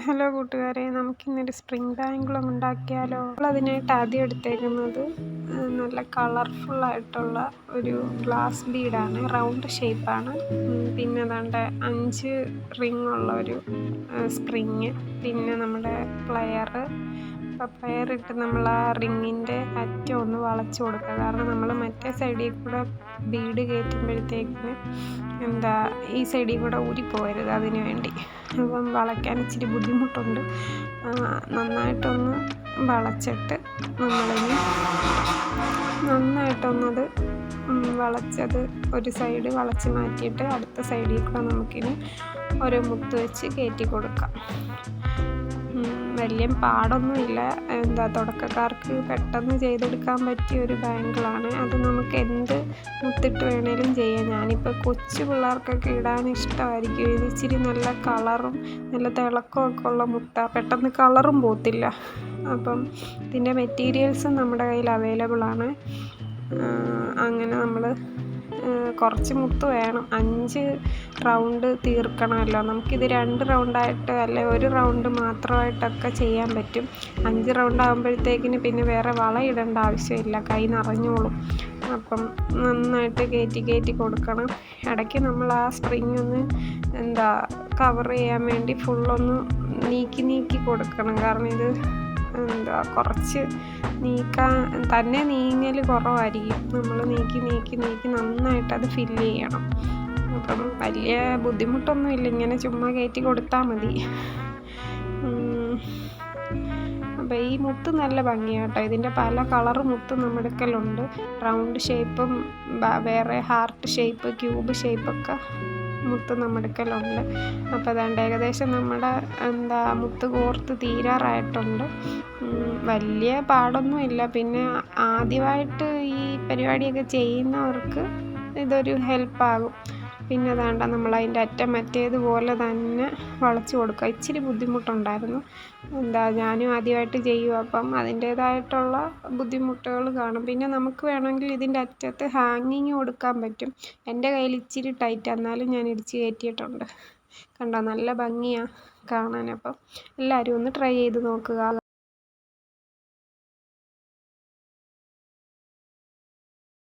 Hello കൂട്ടുകാരെ നമുക്കിന്നൊരു spring ബാങ്കിളും ഉണ്ടാക്കിയാലോ? അതിനായിട്ട് ആദ്യം എടുത്തേക്കുന്നത് നല്ല കളർഫുള്ളായിട്ടുള്ള ഒരു ഗ്ലാസ് ബീഡാണ് റൗണ്ട് ഷേപ്പാണ് പിന്നെ അതാണ്ട് അഞ്ച് റിങ് ഉള്ള ഒരു സ്പ്രിങ് പിന്നെ നമ്മുടെ പ്ലെയർ അപ്പോൾ പ്ലെയർ ഇട്ട് നമ്മൾ ആ റിങ്ങിന്റെ അറ്റം ഒന്ന് വളച്ചു കൊടുക്കുക. കാരണം നമ്മൾ മറ്റേ സൈഡിൽ കൂടെ ബീഡ് കയറ്റുമ്പോഴത്തേക്കിന് എന്താ ഈ സൈഡിൽ കൂടെ ഊരിപ്പോകരുത് അതിന് വേണ്ടി. അപ്പം വളയ്ക്കാൻ ഇച്ചിരി ബുദ്ധിമുട്ടുണ്ട്. നന്നായിട്ടൊന്ന് വളച്ചിട്ട് നമ്മളിനി നന്നായിട്ടൊന്നത് വളച്ചത് ഒരു സൈഡ് വളച്ച് മാറ്റിയിട്ട് അടുത്ത സൈഡിൽ കൂടെ നമുക്കിനി ഒരു മുത്ത് വെച്ച് കയറ്റി കൊടുക്കാം. വലിയ പാടൊന്നുമില്ല. എന്താ തുടക്കക്കാർക്ക് പെട്ടെന്ന് ചെയ്തെടുക്കാൻ പറ്റിയ ഒരു ബാങ്കിളാണ്. അത് നമുക്ക് എന്ത് മുത്തിട്ട് വേണേലും ചെയ്യാം. ഞാനിപ്പോൾ കൊച്ചു പിള്ളേർക്കൊക്കെ ഇടാൻ ഇഷ്ടമായിരിക്കും. ഇത് ഇച്ചിരി നല്ല കളറും നല്ല തിളക്കമൊക്കെ ഉള്ള മുത്ത. പെട്ടെന്ന് കളറും പോത്തില്ല. അപ്പം ഇതിന്റെ മെറ്റീരിയൽസും നമ്മുടെ കയ്യിൽ അവൈലബിൾ ആണ് അങ്ങനെ നമ്മൾ കുറച്ച് മുത്ത് വേണം. അഞ്ച് റൗണ്ട് തീർക്കണമല്ലോ. നമുക്കിത് രണ്ട് റൗണ്ടായിട്ട് അല്ലെ ഒരു റൗണ്ട് മാത്രമായിട്ടൊക്കെ ചെയ്യാൻ പറ്റും. അഞ്ച് റൗണ്ട് ആകുമ്പോഴത്തേക്കിന് പിന്നെ വേറെ വള ഇടേണ്ട ആവശ്യമില്ല. കൈ നിറഞ്ഞോളും. അപ്പം നന്നായിട്ട് കയറ്റി കയറ്റി കൊടുക്കണം. ഇടയ്ക്ക് നമ്മൾ ആ സ്പ്രിങ് ഒന്ന് എന്താ കവർ ചെയ്യാൻ വേണ്ടി ഫുള്ളൊന്ന് നീക്കി നീക്കി കൊടുക്കണം. കാരണം ഇത് എന്താ കുറച്ച് നീക്കാൻ തന്നെ നീങ്ങൽ കുറവായിരിക്കും. നമ്മൾ നീക്കി നീക്കി നീക്കി നന്നായിട്ട് അത് ഫില്ല് ചെയ്യണം. അപ്പം വലിയ ബുദ്ധിമുട്ടൊന്നുമില്ല. ഇങ്ങനെ ചുമ്മാ കയറ്റി കൊടുത്താൽ മതി. അപ്പോൾ ഈ മുത്ത് നല്ല ഭംഗിയാട്ടോ ഇതിന്റെ പല കളർ മുത്ത് നമ്മുടെ അടുക്കലുണ്ട് റൗണ്ട് ഷേപ്പും വേറെ ഹാർട്ട് ഷേപ്പ് ക്യൂബ് ഷേപ്പൊക്കെ മുത്ത് നമ്മുടെ അടുക്കലുണ്ട് അപ്പോൾ അതുകൊണ്ട് ഏകദേശം നമ്മുടെ എന്താ മുത്ത് കോർത്ത് തീരാറായിട്ടുണ്ട്. വലിയ പാടൊന്നുമില്ല പിന്നെ ആദ്യമായിട്ട് ഈ പരിപാടിയൊക്കെ ചെയ്യുന്നവർക്ക് ഇതൊരു ഹെൽപ്പാകും. പിന്നെ അതാണ്ട നമ്മൾ അതിന്റെ അറ്റം മറ്റേതുപോലെ തന്നെ വളച്ചു കൊടുക്കുക. ഇച്ചിരി ബുദ്ധിമുട്ടുണ്ടായിരുന്നു. എന്താ ഞാനും ആദ്യമായിട്ട് ചെയ്യും അപ്പം അതിന്റേതായിട്ടുള്ള ബുദ്ധിമുട്ടുകൾ കാണും. പിന്നെ നമുക്ക് വേണമെങ്കിൽ ഇതിന്റെ അറ്റത്ത് ഹാങ്ങിങ് കൊടുക്കാൻ പറ്റും. എന്റെ കയ്യിൽ ഇച്ചിരി ടൈറ്റ് എന്നാലും ഞാൻ ഇടിച്ച് കയറ്റിയിട്ടുണ്ട്. കണ്ടോ നല്ല ഭംഗിയാണ് കാണാൻ. അപ്പം എല്ലാവരും ഒന്ന് ട്രൈ ചെയ്ത് നോക്കുക.